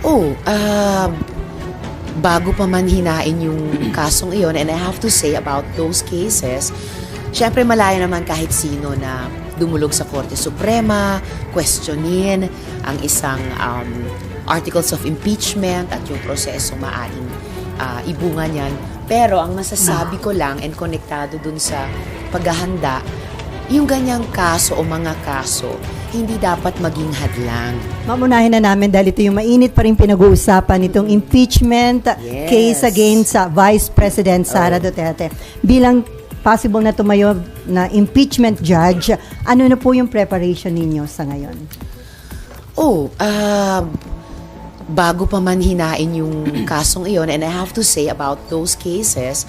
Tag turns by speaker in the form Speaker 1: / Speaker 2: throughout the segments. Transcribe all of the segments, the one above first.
Speaker 1: Oh, ah, bago pa man hinain yung kasong iyon, and I have to say about those cases, syempre malaya naman kahit sino na dumulog sa Korte Suprema, questionin ang isang um, articles of impeachment at yung proseso maaring ah, ibunga niyan. Pero ang masasabi ko lang and konektado dun sa paghahanda, yung ganyang kaso o mga kaso, hindi dapat maging hadlang.
Speaker 2: Mamunahin na namin dahil ito yung mainit pa rin pinag-uusapan itong impeachment
Speaker 1: Yes.
Speaker 2: case against sa Vice President Sara Duterte. Bilang possible na tumayo na impeachment judge, ano na po yung preparation ninyo sa ngayon?
Speaker 1: Oh, ah, bago pa man hinain yung kasong iyon, and I have to say about those cases,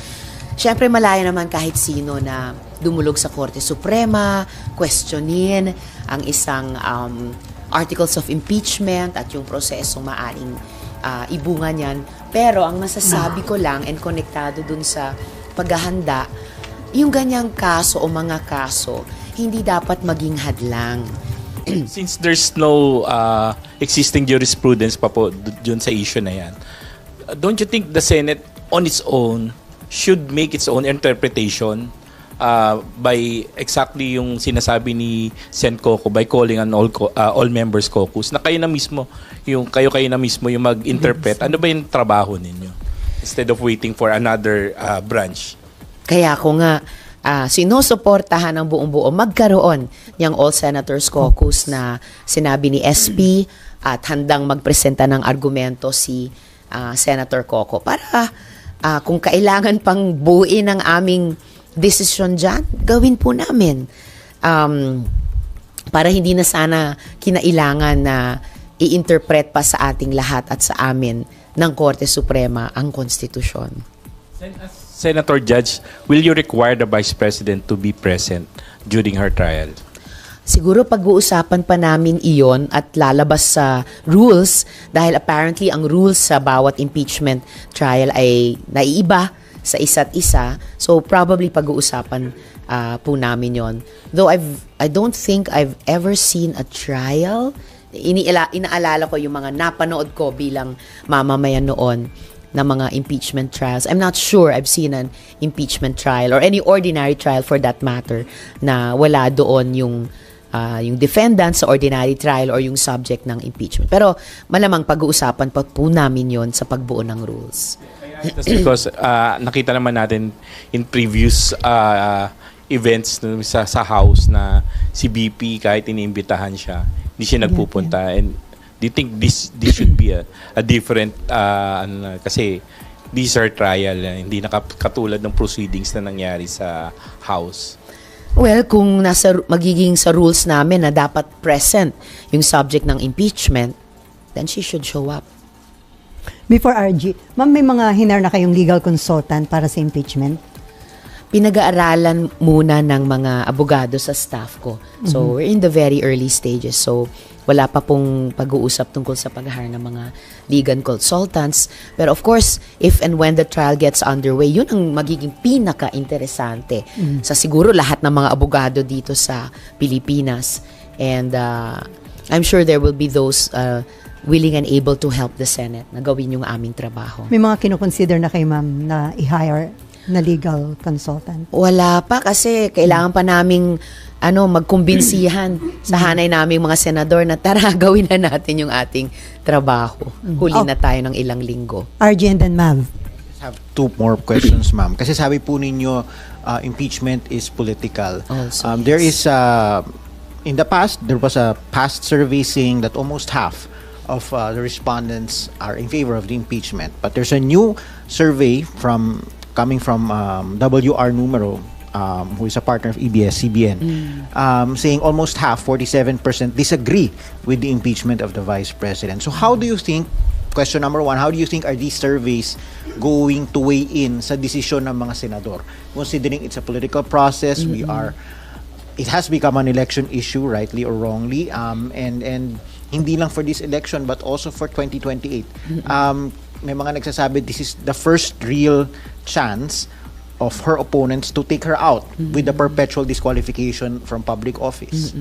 Speaker 1: syempre malaya naman kahit sino na dumulog sa Korte Suprema, questionin ang isang um, articles of impeachment at yung proseso maaring ah, ibunga niyan. Pero ang masasabi ko lang and konektado dun sa paghahanda, yung ganyang kaso o mga kaso, hindi dapat maging hadlang.
Speaker 3: Since there's no uh, existing jurisprudence pa po dun sa issue na yan, uh, don't you think the Senate on its own should make its own interpretation uh, by exactly yung sinasabi ni Sen Coco by calling an all co- uh, all members caucus na kayo na mismo yung kayo kayo na mismo yung mag-interpret. Ano ba yung trabaho ninyo? Instead of waiting for another uh, branch?
Speaker 1: Kaya ako nga, ah, sinusuportahan ng buong buo magkaroon ng All Senators Caucus na sinabi ni SP at handang magpresenta ng argumento si ah, Senator Coco. Para ah, kung kailangan pang buuin ang aming desisyon dyan, gawin po namin. Um, para hindi na sana kinailangan na i-interpret pa sa ating lahat at sa amin ng Korte Suprema ang konstitusyon.
Speaker 3: Senator Judge, will you require the Vice President to be present during her trial?
Speaker 1: Siguro pag-uusapan pa namin iyon at lalabas sa rules dahil apparently ang rules sa bawat impeachment trial ay naiiba sa isa't isa. So probably pag-uusapan ah, po namin yon. Though I've I don't think I've ever seen a trial. Iniila, inaalala ko yung mga napanood ko bilang mamamayan noon na mga impeachment trials. I'm not sure I've seen an impeachment trial or any ordinary trial for that matter na wala doon yung ah, yung defendant sa ordinary trial or yung subject ng impeachment. Pero malamang pag-uusapan pa po namin yon sa pagbuo ng rules.
Speaker 3: That's because uh, nakita naman natin in previous uh, events no, sa, sa house na si BP kahit iniimbitahan siya, hindi siya nagpupunta. And do you think this this should be a, a different uh, ano, na- kasi these are trial uh, hindi nakatulad ng proceedings na nangyari sa house.
Speaker 1: Well, kung nasa magiging sa rules namin na dapat present yung subject ng impeachment, then she should show up.
Speaker 2: Before RG, ma'am, may mga hinar na kayong legal consultant para sa impeachment?
Speaker 1: pinag-aaralan muna ng mga abogado sa staff ko. So, we're in the very early stages. So, wala pa pong pag-uusap tungkol sa pag-hire ng mga legal consultants. Pero of course, if and when the trial gets underway, yun ang magiging pinaka-interesante sa siguro lahat ng mga abogado dito sa Pilipinas. And uh, I'm sure there will be those uh, willing and able to help the Senate na gawin yung aming trabaho.
Speaker 2: May mga kinoconsider na kay ma'am na i-hire na legal consultant?
Speaker 1: Wala pa kasi kailangan pa naming ano magkumbinsihan sa hanay naming mga senador na tara gawin na natin yung ating trabaho. Huli
Speaker 2: Oh.
Speaker 1: na tayo ng ilang linggo.
Speaker 2: RG and then Mav.
Speaker 4: have two more questions, ma'am. Kasi sabi po ninyo, uh, impeachment is political.
Speaker 1: Also,
Speaker 4: um, there is, uh, in the past, there was a past survey saying that almost half of uh, the respondents are in favor of the impeachment. But there's a new survey from coming from um, WR Numero, um, who is a partner of EBS-CBN, um, saying almost half, 47%, disagree with the impeachment of the vice president. So how do you think Question number one, how do you think are these surveys going to weigh in sa desisyon ng mga senador? Considering it's a political process, we are, it has become an election issue, rightly or wrongly, um, and, and hindi lang for this election, but also for 2028. Um, may mga nagsasabi, this is the first real chance of her opponents to take her out with the perpetual disqualification from public office.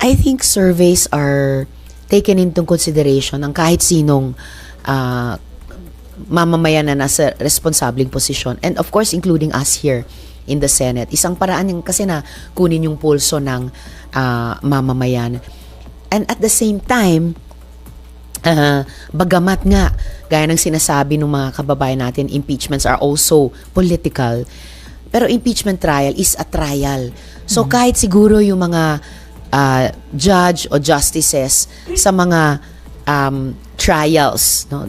Speaker 1: I think surveys are taken into consideration ng kahit sinong ah, mamamayan na nasa responsabling posisyon. And of course, including us here in the Senate. Isang paraan yung kasi na kunin yung pulso ng ah, mamamayan. And at the same time, Ah, bagamat nga, gaya ng sinasabi ng mga kababayan natin, impeachments are also political. Pero impeachment trial is a trial. So kahit siguro yung mga ah, judge o justices sa mga um, trials, no,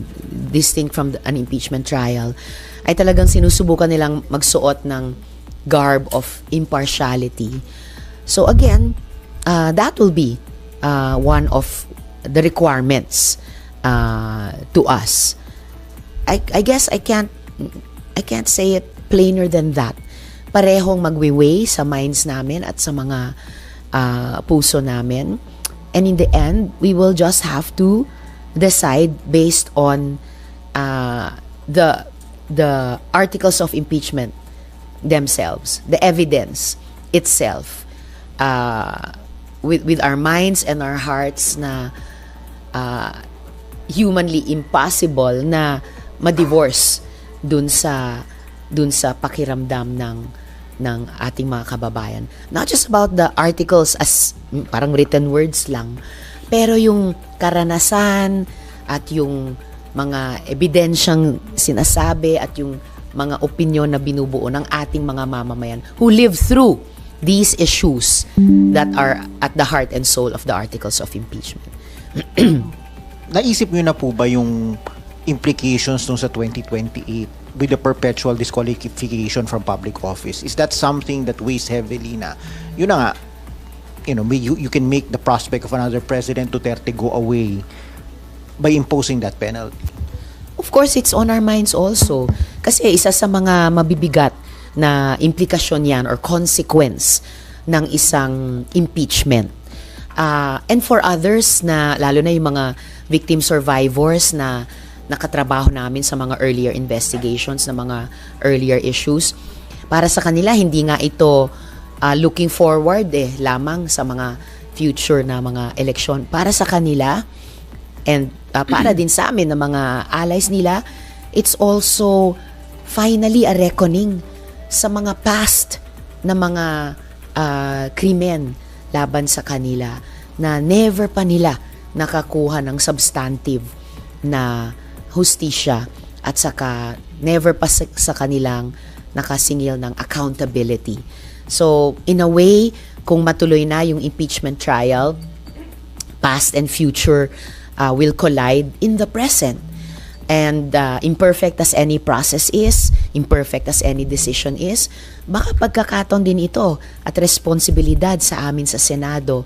Speaker 1: distinct from the- an impeachment trial, ay talagang sinusubukan nilang magsuot ng garb of impartiality. So again, uh, that will be uh, one of the requirements uh, to us. I, I guess I can't I can't say it plainer than that. Parehong magwiway sa minds namin at sa mga uh, puso namin. And in the end, we will just have to decide based on uh, the the articles of impeachment themselves, the evidence itself, uh, with with our minds and our hearts na uh, humanly impossible na ma-divorce dun sa dun sa pakiramdam ng ng ating mga kababayan. Not just about the articles as mm, parang written words lang, pero yung karanasan at yung mga ebidensyang sinasabi at yung mga opinyon na binubuo ng ating mga mamamayan who live through these issues that are at the heart and soul of the articles of impeachment.
Speaker 4: Naisip nyo na po ba yung implications nung sa 2028 with the perpetual disqualification from public office? Is that something that weighs heavily na, yun na nga, you know, you, you can make the prospect of another President Duterte go away by imposing that penalty?
Speaker 1: Of course, it's on our minds also. Kasi isa sa mga mabibigat na implikasyon yan or consequence ng isang impeachment. Ah, and for others na, lalo na yung mga victim survivors na nakatrabaho namin sa mga earlier investigations, na mga earlier issues, para sa kanila, hindi nga ito ah, looking forward eh, lamang sa mga future na mga eleksyon. Para sa kanila, and uh, para din sa amin ng mga allies nila, it's also finally a reckoning sa mga past na mga uh, krimen laban sa kanila na never pa nila nakakuha ng substantive na hustisya at saka never pa sa, sa kanilang nakasingil ng accountability. So, in a way, kung matuloy na yung impeachment trial, past and future uh, will collide in the present. And uh, imperfect as any process is, imperfect as any decision is, baka pagkakataon din ito at responsibilidad sa amin sa Senado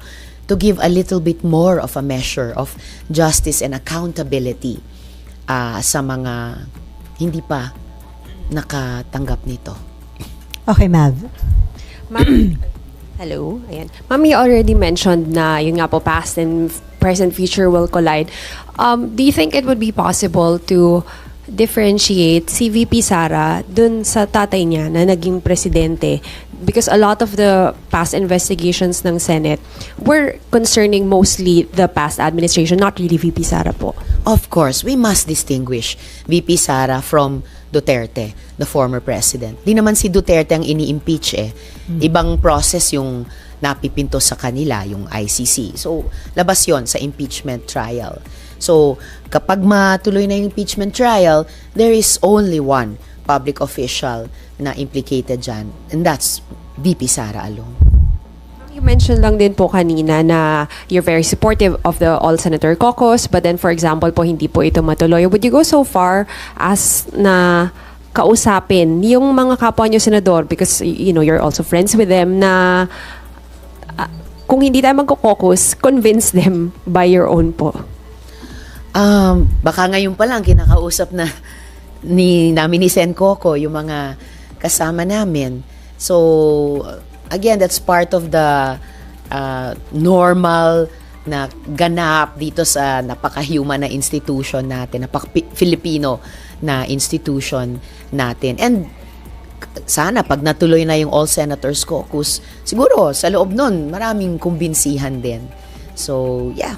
Speaker 1: to give a little bit more of a measure of justice and accountability uh, sa mga hindi pa nakatanggap nito.
Speaker 2: Okay, Mav.
Speaker 5: Ma'am, hello. Ayan. Ma'am, you already mentioned na yun nga po, past and present future will collide. Um, do you think it would be possible to differentiate si VP Sara dun sa tatay niya na naging presidente? Because a lot of the past investigations ng Senate were concerning mostly the past administration, not really VP Sara po.
Speaker 1: Of course, we must distinguish VP Sara from Duterte, the former president. Di naman si Duterte ang ini-impeach eh. Ibang process yung napipinto sa kanila, yung ICC. So, labas yon sa impeachment trial. So, kapag matuloy na yung impeachment trial, there is only one public official na implicated dyan, and that's VP Sara alone.
Speaker 5: You mentioned lang din po kanina na you're very supportive of the All Senator Caucus, but then for example po hindi po ito matuloy. Would you go so far as na kausapin yung mga kapwa niyo senador because you know you're also friends with them na kung hindi tayo magko-caucus, convince them by your own po.
Speaker 1: Um, baka ngayon pa lang kinakausap na ni namin ni Sen Coco yung mga kasama namin. So again, that's part of the uh, normal na ganap dito sa napaka-human na institution natin, napaka-Filipino na institution natin. And sana pag natuloy na yung All Senators Caucus, siguro sa loob nun, maraming kumbinsihan din. So, yeah,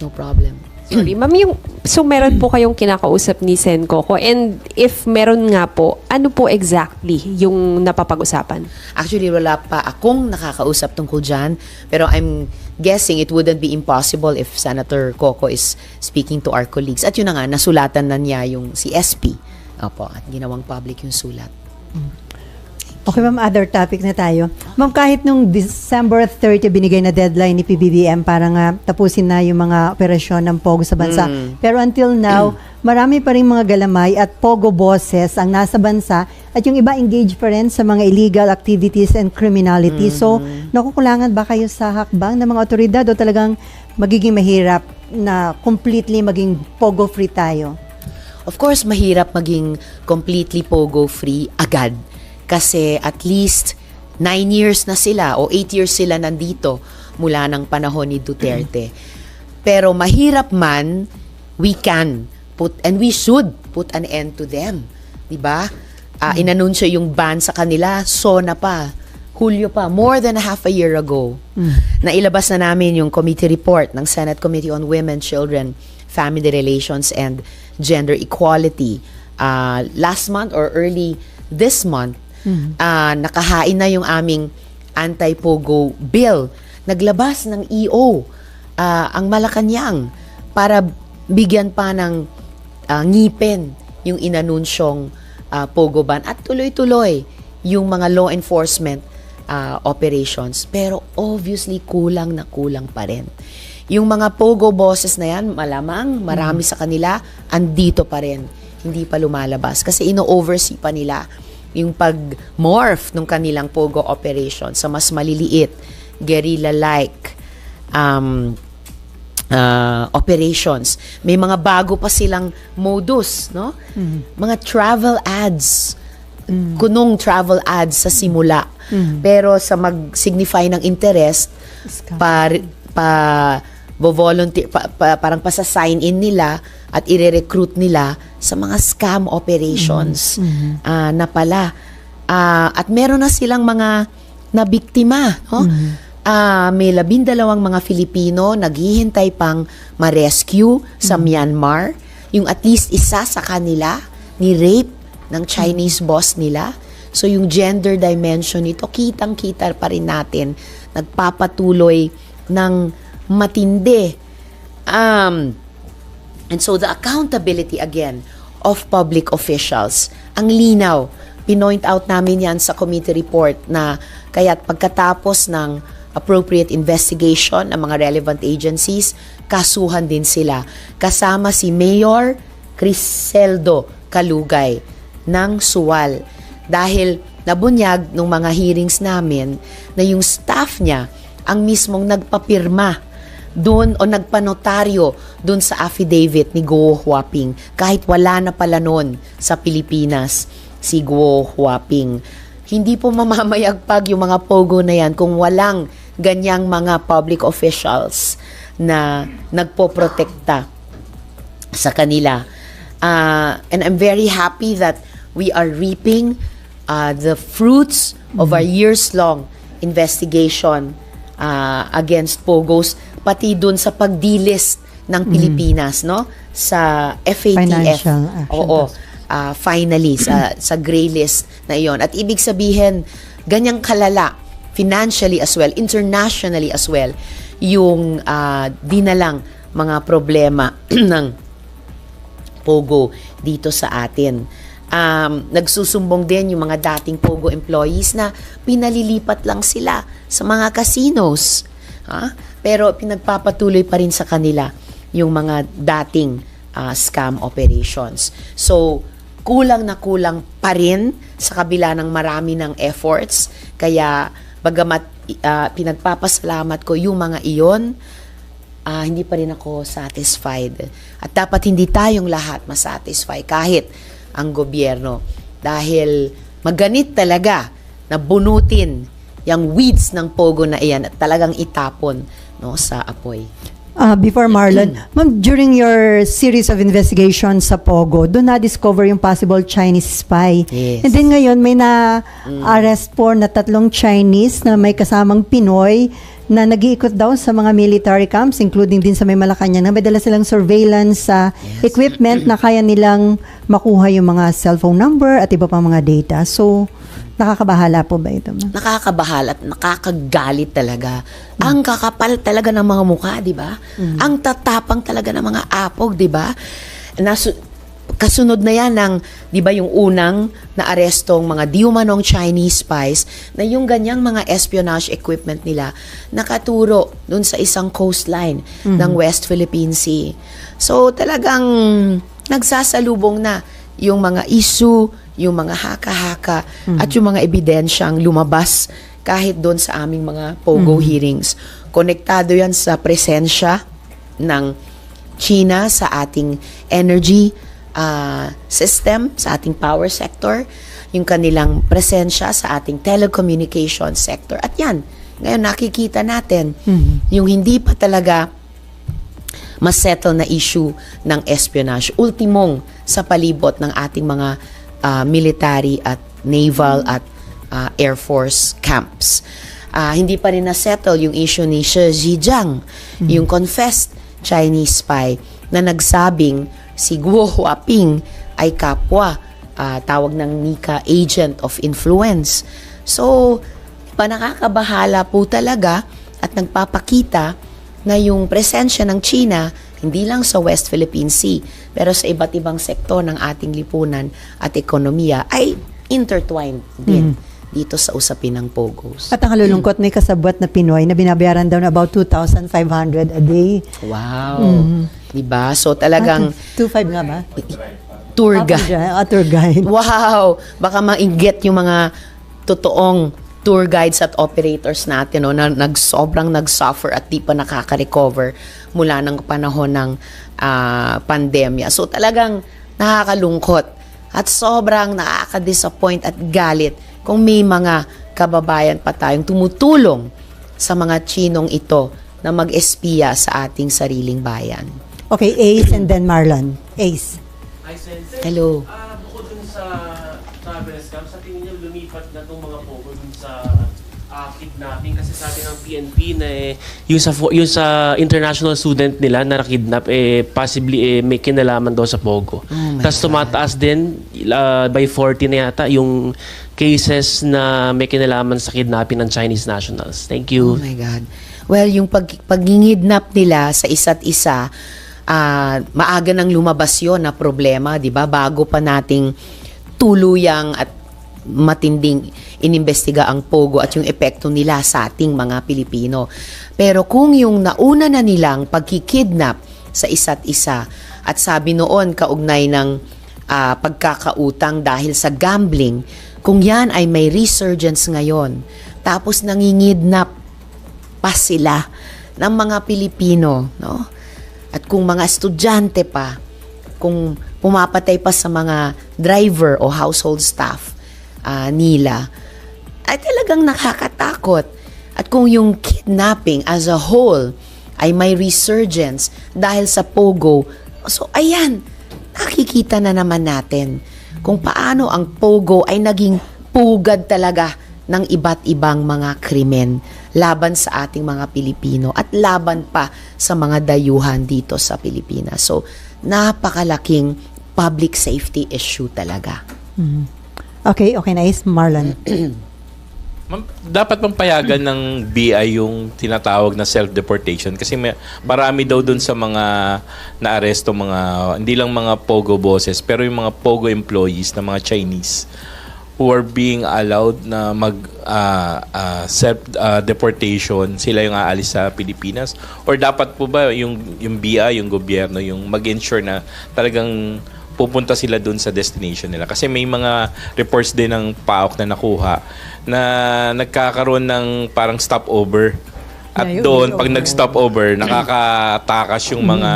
Speaker 1: no problem.
Speaker 5: Sorry, ma'am, yung, so meron po kayong kinakausap ni Sen Coco and if meron nga po, ano po exactly yung napapag-usapan?
Speaker 1: Actually, wala pa akong nakakausap tungkol dyan. Pero I'm guessing it wouldn't be impossible if Senator Coco is speaking to our colleagues. At yun na nga, nasulatan na niya yung si SP. Opo, at ginawang public yung sulat.
Speaker 2: Okay, ma'am, other topic na tayo. Ma'am, kahit nung December 30 binigay na deadline ni PBBM para nga tapusin na yung mga operasyon ng POGO sa bansa. Pero until now, marami pa rin mga galamay at POGO bosses ang nasa bansa at yung iba engaged pa rin sa mga illegal activities and criminality. So, nakukulangan ba kayo sa hakbang ng mga otoridad o talagang magiging mahirap na completely maging POGO free tayo?
Speaker 1: Of course, mahirap maging completely pogo-free agad. Kasi at least nine years na sila o eight years sila nandito mula ng panahon ni Duterte. Pero mahirap man, we can put and we should put an end to them. 'Di ba? Ah, inanunsyo yung ban sa kanila, so na pa. Hulyo pa, more than half a year ago. Nailabas na namin yung committee report ng Senate Committee on Women, Children, Family Relations, and Gender Equality. Ah, last month or early this month, ah, nakahain na yung aming anti-pogo bill. Naglabas ng EO ah, ang Malacanang para bigyan pa ng ah, ngipin yung inanunsyong ah, pogo ban at tuloy-tuloy yung mga law enforcement ah, operations. Pero obviously kulang na kulang pa rin. Yung mga pogo bosses na yan, malamang marami sa kanila andito pa rin. Hindi pa lumalabas kasi ino-oversee pa nila yung pag-morph ng kanilang pogo operation sa mas maliliit, guerrilla-like um, uh, operations. May mga bago pa silang modus, no? Mga travel ads. Kunong travel ads sa simula. Pero sa mag-signify ng interest, pa, pa volunteer pa, pa- parang pa sa sign in nila at ire-recruit nila sa mga scam operations ah, na pala. Ah, at meron na silang mga nabiktima no? Ah, may labindalawang mga Filipino naghihintay pang ma-rescue sa Myanmar. Yung at least isa sa kanila ni rape ng Chinese boss nila. So yung gender dimension nito kitang-kita pa rin natin. Nagpapatuloy ng matindi um, And so the accountability again of public officials, ang linaw, pinoint out namin yan sa committee report na kaya't pagkatapos ng appropriate investigation ng mga relevant agencies, kasuhan din sila. Kasama si Mayor Criseldo Kalugay ng Suwal. Dahil nabunyag ng mga hearings namin na yung staff niya ang mismong nagpapirma doon o nagpanotaryo doon sa affidavit ni Guo Huaping kahit wala na pala noon sa Pilipinas si Guo Huaping. Hindi po mamamayagpag yung mga pogo na yan kung walang ganyang mga public officials na nagpoprotekta sa kanila. Uh, and I'm very happy that we are reaping uh, the fruits of our years-long investigation uh, against Pogos, pati dun sa pag-delist ng Pilipinas, no? Sa FATF.
Speaker 2: Financial Action
Speaker 1: Oo.
Speaker 2: Task
Speaker 1: uh, finally, sa, sa gray list na iyon. At ibig sabihin, ganyang kalala, financially as well, internationally as well, yung uh, dinalang mga problema ng Pogo dito sa atin. Um, nagsusumbong din yung mga dating Pogo employees na pinalilipat lang sila sa mga casinos. Ha? Pero pinagpapatuloy pa rin sa kanila yung mga dating uh, scam operations. So, kulang na kulang pa rin sa kabila ng marami ng efforts. Kaya, bagamat uh, pinagpapasalamat ko yung mga iyon, ah, hindi pa rin ako satisfied. At dapat hindi tayong lahat masatisfy kahit ang gobyerno. Dahil maganit talaga na bunutin yung weeds ng pogo na iyan at talagang itapon no, sa apoy.
Speaker 2: Ah, before Marlon, ma'am, during your series of investigations sa Pogo, doon na-discover yung possible Chinese spy.
Speaker 1: Yes.
Speaker 2: And then ngayon, may na-arrest po na tatlong Chinese na may kasamang Pinoy na nag-iikot daw sa mga military camps, including din sa may Malacanang, na may dala silang surveillance sa equipment na kaya nilang makuha yung mga cellphone number at iba pang mga data. So, nakakabahala po ba ito? ma'am?
Speaker 1: nakakabahal at nakakagalit talaga. Ang kakapal talaga ng mga mukha, di ba? Ang tatapang talaga ng mga apog, di ba? Nasu- kasunod na yan ng, di ba, yung unang naarestong mga diumanong Chinese spies na yung ganyang mga espionage equipment nila nakaturo dun sa isang coastline ng West Philippine Sea. So talagang nagsasalubong na yung mga issue, yung mga haka-haka at yung mga ebidensyang lumabas kahit doon sa aming mga POGO hearings. Konektado yan sa presensya ng China sa ating energy ah, system, sa ating power sector, yung kanilang presensya sa ating telecommunication sector. At yan, ngayon nakikita natin, yung hindi pa talaga masettle na issue ng espionage. Ultimong sa palibot ng ating mga ah, military at naval at ah, air force camps. Ah, hindi pa rin na-settle yung issue ni Shi Zhejiang, yung confessed Chinese spy na nagsabing si Guo Huaping ay kapwa ah, tawag ng Nika agent of influence. So, pa nakakabahala po talaga at nagpapakita na yung presensya ng China hindi lang sa West Philippine Sea pero sa iba't ibang sektor ng ating lipunan at ekonomiya ay intertwined din dito sa usapin ng POGOs.
Speaker 2: At ang kalulungkot, may kasabwat na Pinoy na binabayaran daw na about 2,500 a day.
Speaker 1: Wow. 'Di ba? So talagang
Speaker 2: 2,500 nga ba?
Speaker 1: tour guide.
Speaker 2: Ah, tour guide.
Speaker 1: Wow! Baka mainggit yung mga totoong tour guides at operators natin no, na nag, sobrang nag-suffer at di pa nakaka-recover mula ng panahon ng ah, pandemya. So talagang nakakalungkot at sobrang nakaka-disappoint at galit kung may mga kababayan pa tayong tumutulong sa mga Chinong ito na mag-espiya sa ating sariling bayan.
Speaker 2: Okay, Ace and then Marlon. Ace.
Speaker 6: Hi, Sensei.
Speaker 1: Hello.
Speaker 6: Ah, bukod dun sa travel scam, sa tingin niyo lumipat na itong mga pogo dun sa ah, kidnapping kasi sabi ng PNP na eh, yung sa yung sa international student nila na nakidnap eh possibly eh, may kinalaman daw sa pogo. Tapos tumataas din ah, by 40 na yata yung cases na may kinalaman sa kidnapping ng Chinese nationals. Thank
Speaker 1: Oh
Speaker 6: you.
Speaker 1: my God. Well, yung pag, pagngingidnap nila sa isa't isa, ah, maaga nang lumabas yon na problema, di ba? Bago pa nating tuluyang at matinding inimbestiga ang pogo at yung epekto nila sa ating mga Pilipino. Pero kung yung nauna na nilang pagkikidnap sa isa't isa at sabi noon kaugnay ng ah, pagkakautang dahil sa gambling, kung yan ay may resurgence ngayon, tapos nangingidnap pa sila ng mga Pilipino, no? At kung mga estudyante pa, kung pumapatay pa sa mga driver o household staff ah, nila, ay talagang nakakatakot. At kung yung kidnapping as a whole ay may resurgence dahil sa POGO, so ayan, nakikita na naman natin kung paano ang POGO ay naging pugad talaga ng iba't ibang mga krimen laban sa ating mga Pilipino at laban pa sa mga dayuhan dito sa Pilipinas. So, napakalaking public safety issue talaga.
Speaker 2: Okay, okay na Ace. Marlon.
Speaker 3: Dapat bang payagan ng BI yung tinatawag na self-deportation? Kasi may, marami daw dun sa mga naaresto, mga, hindi lang mga POGO bosses, pero yung mga POGO employees na mga Chinese who are being allowed na mag ah, ah, self-deportation, sila yung aalis sa Pilipinas? Or dapat po ba yung, yung BI, yung gobyerno, yung mag-ensure na talagang pupunta sila dun sa destination nila. Kasi may mga reports din ng PAOK na nakuha na nagkakaroon ng parang stopover. At
Speaker 2: Yeah,
Speaker 3: doon, pag nag-stopover, nakakatakas yung mga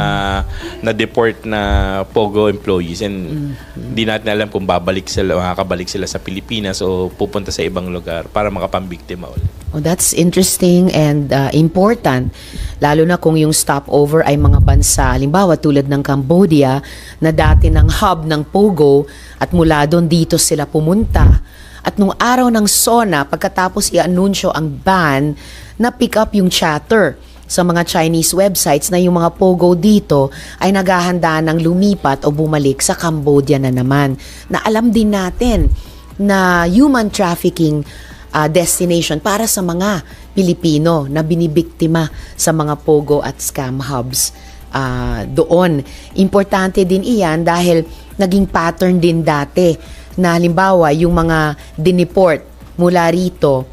Speaker 3: na-deport na POGO employees. And hindi natin alam kung babalik sila, makakabalik sila sa Pilipinas o pupunta sa ibang lugar para makapambiktima ulit.
Speaker 1: Oh, that's interesting and uh, important. Lalo na kung yung stopover ay mga bansa, halimbawa tulad ng Cambodia, na dati ng hub ng Pogo at mula doon dito sila pumunta, At nung araw ng SONA, pagkatapos i-anunsyo ang ban, na pick up yung chatter sa mga Chinese websites na yung mga pogo dito ay naghahanda ng lumipat o bumalik sa Cambodia na naman. Na alam din natin na human trafficking uh, destination para sa mga Pilipino na binibiktima sa mga pogo at scam hubs ah, doon. Importante din iyan dahil naging pattern din dati na halimbawa yung mga dineport mula rito,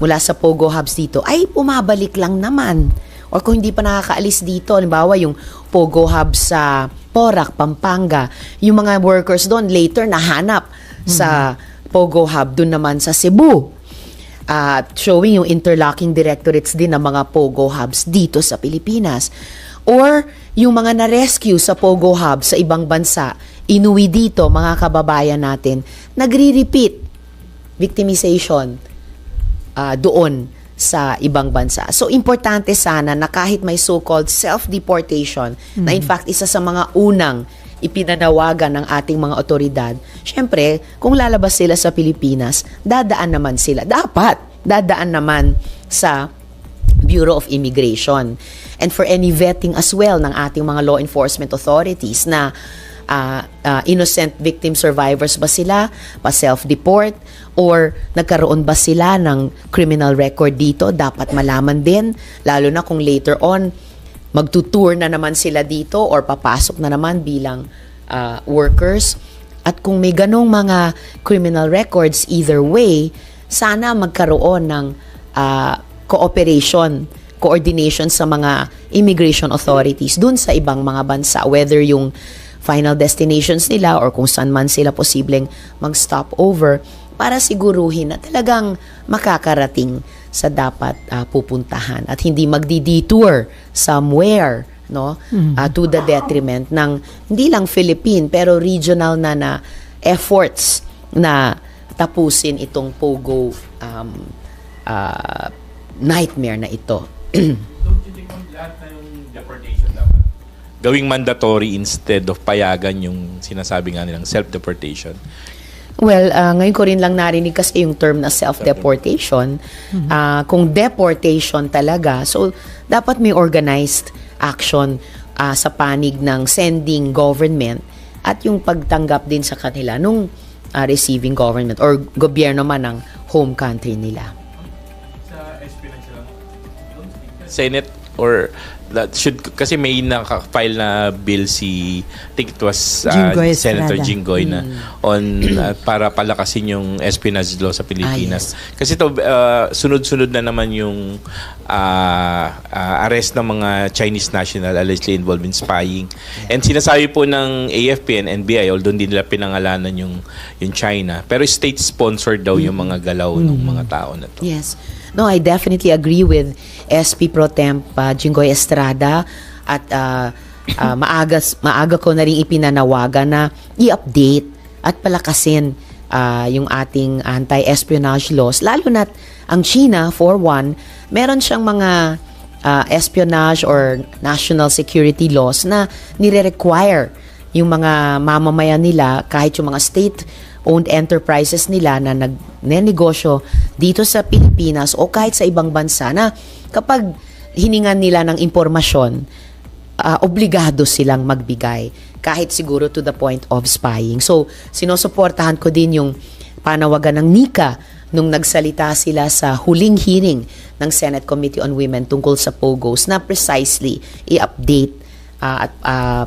Speaker 1: mula sa pogo hubs dito, ay pumabalik lang naman. Or kung hindi pa nakakaalis dito, halimbawa yung pogo hub sa Porac, Pampanga, yung mga workers doon later nahanap sa pogo hub doon naman sa Cebu at showing yung interlocking directorates din ng mga Pogo hubs dito sa Pilipinas. Or yung mga na-rescue sa Pogo hub sa ibang bansa, inuwi dito mga kababayan natin, nagre-repeat victimization ah, doon sa ibang bansa. So, importante sana na kahit may so-called self-deportation, na in fact, isa sa mga unang ipinanawagan ng ating mga otoridad, syempre, kung lalabas sila sa Pilipinas, dadaan naman sila. Dapat, dadaan naman sa Bureau of Immigration. And for any vetting as well ng ating mga law enforcement authorities na ah, ah, innocent victim survivors ba sila, pa self-deport, or nagkaroon ba sila ng criminal record dito, dapat malaman din, lalo na kung later on, magtutour na naman sila dito or papasok na naman bilang ah, workers. At kung may ganong mga criminal records either way, sana magkaroon ng ah, cooperation, coordination sa mga immigration authorities dun sa ibang mga bansa, whether yung final destinations nila or kung saan man sila posibleng mag-stop over para siguruhin na talagang makakarating sa dapat ah, pupuntahan at hindi magdi-detour somewhere no ah, to the detriment ng hindi lang Philippine pero regional na na efforts na tapusin itong pogo um, ah, nightmare na ito.
Speaker 3: Gawing mandatory instead of payagan yung sinasabi nga nilang self-deportation?
Speaker 1: Well, ah, ngayon ko rin lang narinig kasi yung term na self-deportation. Ah, kung deportation talaga, so dapat may organized action ah, sa panig ng sending government at yung pagtanggap din sa kanila nung ah, receiving government or gobyerno man ng home country nila.
Speaker 3: Senate or that should kasi may naka-file na bill si I think it was uh,
Speaker 2: Jinggoy
Speaker 3: Senator
Speaker 2: Estrada.
Speaker 3: Jinggoy na on uh, para palakasin yung espionage law sa Pilipinas.
Speaker 1: Ah,
Speaker 3: Kasi to uh, sunod-sunod na naman yung uh, uh, arrest ng mga Chinese national allegedly involved in spying. And sinasabi po ng AFP and NBI although hindi nila pinangalanan yung yung China, pero state sponsored daw yung mga galaw ng mga tao na to.
Speaker 1: Yes. No, I definitely agree with SP Pro Temp uh, Jinggoy Estrada at uh, uh, maaga, maaga ko na rin ipinanawagan na i-update at palakasin uh, yung ating anti-espionage laws. Lalo na ang China, for one, meron siyang mga uh, espionage or national security laws na nire-require yung mga mamamayan nila kahit yung mga state-owned enterprises nila na nagnenegosyo dito sa Pilipinas o kahit sa ibang bansa na kapag hiningan nila ng impormasyon, ah, obligado silang magbigay kahit siguro to the point of spying. So, sinusuportahan ko din yung panawagan ng NICA nung nagsalita sila sa huling hearing ng Senate Committee on Women tungkol sa POGOs na precisely i-update ah, at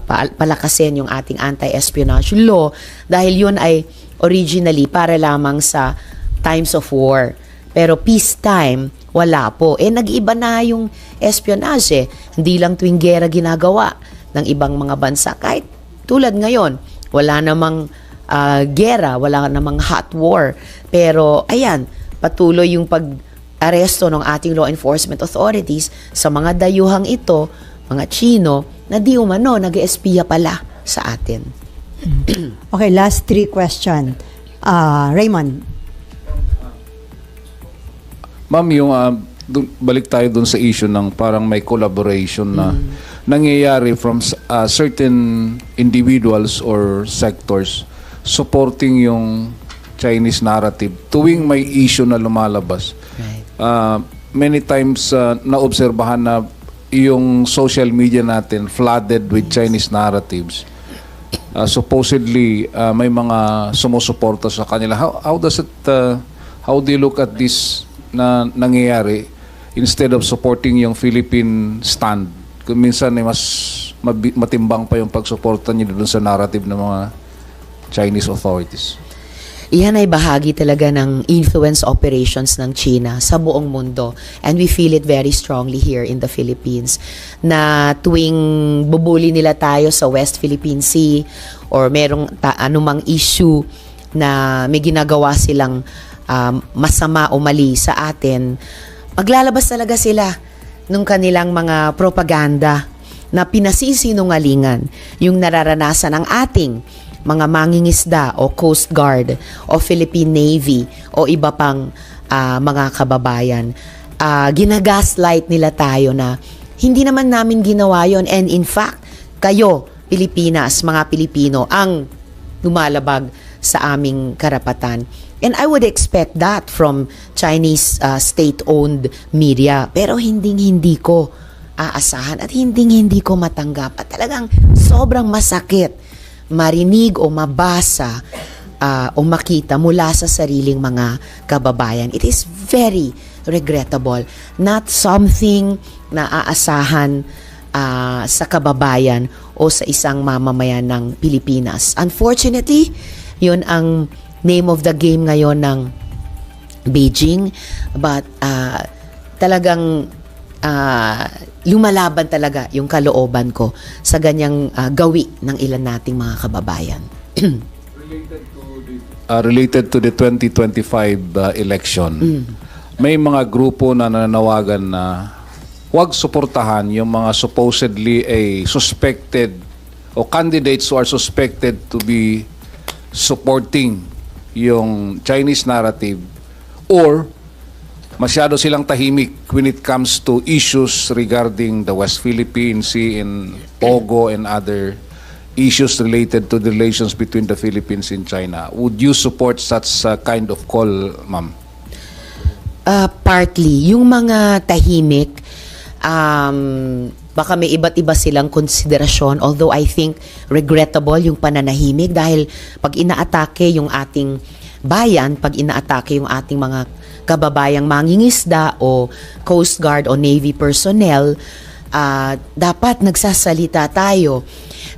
Speaker 1: pa- palakasin yung ating anti-espionage law dahil yun ay originally para lamang sa times of war. Pero peacetime, wala po. Eh, nag-iba na yung espionage. Hindi lang tuwing gera ginagawa ng ibang mga bansa. Kahit tulad ngayon, wala namang ah, gera, wala namang hot war. Pero, ayan, patuloy yung pag-aresto ng ating law enforcement authorities sa mga dayuhang ito, mga Chino, na di umano, nag-espiya pala sa atin.
Speaker 2: Okay, last three question. Ah, Raymond,
Speaker 7: Ma'am, yung ah, dun- balik tayo dun sa issue ng parang may collaboration na nangyayari from ah, certain individuals or sectors supporting yung Chinese narrative tuwing may issue na lumalabas.
Speaker 1: Right.
Speaker 7: Uh, many times uh, naobserbahan na yung social media natin flooded with Chinese narratives. Uh, supposedly uh, may mga sumusuporta sa kanila. How, how does it uh, how do you look at this na nangyayari instead of supporting yung Philippine stand? Kung minsan ay mas mabi- matimbang pa yung pagsuporta niyo dun sa narrative ng mga Chinese authorities.
Speaker 1: Iyan ay bahagi talaga ng influence operations ng China sa buong mundo. And we feel it very strongly here in the Philippines. Na tuwing bubuli nila tayo sa West Philippine Sea or merong ta- anumang issue na may ginagawa silang um, masama o mali sa atin, maglalabas talaga sila nung kanilang mga propaganda na pinasisinungalingan yung nararanasan ng ating mga mangingisda o Coast Guard o Philippine Navy o iba pang ah, mga kababayan. Ah, ginagaslight nila tayo na hindi naman namin ginawa yon and in fact, kayo, Pilipinas, mga Pilipino, ang lumalabag sa aming karapatan. And I would expect that from Chinese uh, state-owned media. Pero hinding-hindi ko aasahan at hinding-hindi ko matanggap. At talagang sobrang masakit marinig o mabasa uh, o makita mula sa sariling mga kababayan. It is very regrettable. Not something na aasahan uh, sa kababayan o sa isang mamamayan ng Pilipinas. Unfortunately, yun ang name of the game ngayon ng Beijing. But uh, talagang uh, lumalaban talaga yung kalooban ko sa ganyang uh, gawi ng ilan nating mga kababayan.
Speaker 7: uh, related to the 2025 uh, election, may mga grupo na nananawagan na huwag suportahan yung mga supposedly a suspected o candidates who are suspected to be supporting yung Chinese narrative or masyado silang tahimik when it comes to issues regarding the West Philippine Sea and Pogo and other issues related to the relations between the Philippines and China. Would you support such uh, kind of call, ma'am?
Speaker 1: Uh, partly, yung mga tahimik, um, baka may iba't iba silang konsiderasyon. Although I think regrettable yung pananahimik dahil pag inaatake yung ating bayan, pag inaatake yung ating mga kababayang mangingisda o Coast Guard o Navy personnel, uh, dapat nagsasalita tayo.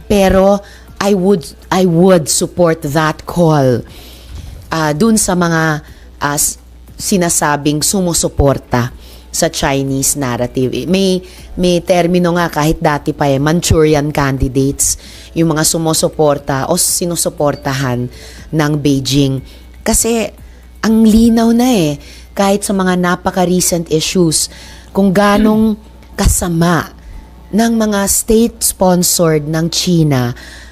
Speaker 1: Pero I would I would support that call uh, dun sa mga uh, sinasabing sumusuporta sa Chinese narrative. May may termino nga kahit dati pa eh, Manchurian candidates, yung mga sumusuporta o sinusuportahan ng Beijing. Kasi ang linaw na eh, kahit sa mga napaka-recent issues, kung ganong kasama ng mga state-sponsored ng China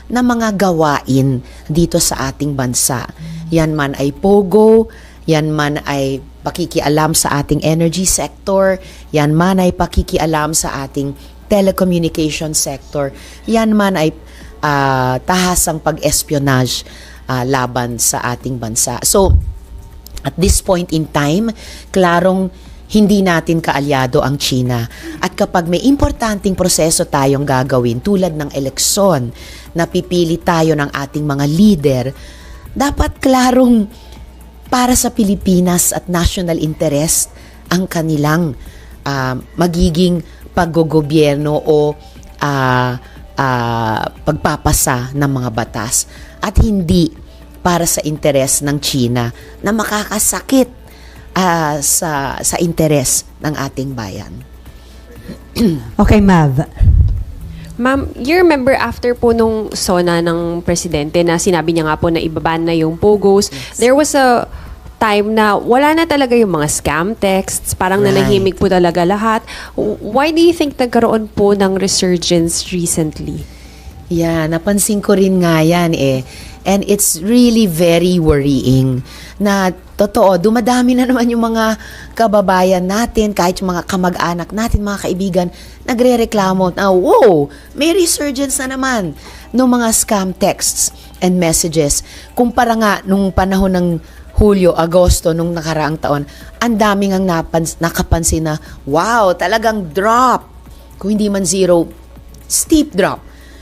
Speaker 1: na mga gawain dito sa ating bansa. Yan man ay pogo, yan man ay pakikialam sa ating energy sector, yan man ay pakikialam sa ating telecommunication sector, yan man ay uh, tahasang pag-espionage uh, laban sa ating bansa. So, at this point in time, klarong hindi natin kaalyado ang China. At kapag may importanteng proseso tayong gagawin tulad ng eleksyon, napipili tayo ng ating mga leader, dapat klarong para sa Pilipinas at national interest ang kanilang uh, magiging paggogobyerno o uh, uh, pagpapasa ng mga batas at hindi para sa interes ng China na makakasakit uh, sa sa interes ng ating bayan.
Speaker 2: okay, Mav.
Speaker 5: Ma'am, you remember after po nung SONA ng presidente na sinabi niya nga po na ibaban na yung POGOs, there was a time na wala na talaga yung mga scam texts, parang
Speaker 1: Right.
Speaker 5: nanahimik po talaga lahat. Why do you think nagkaroon po ng resurgence recently?
Speaker 1: Yeah, napansin ko rin nga yan eh. And it's really very worrying na totoo, dumadami na naman yung mga kababayan natin, kahit yung mga kamag-anak natin, mga kaibigan, nagre-reklamo na, wow, may resurgence na naman ng mga scam texts and messages. Kumpara nga nung panahon ng Hulyo, Agosto nung nakaraang taon, ang daming ang napans- nakapansin na, wow, talagang drop. Kung hindi man zero, steep drop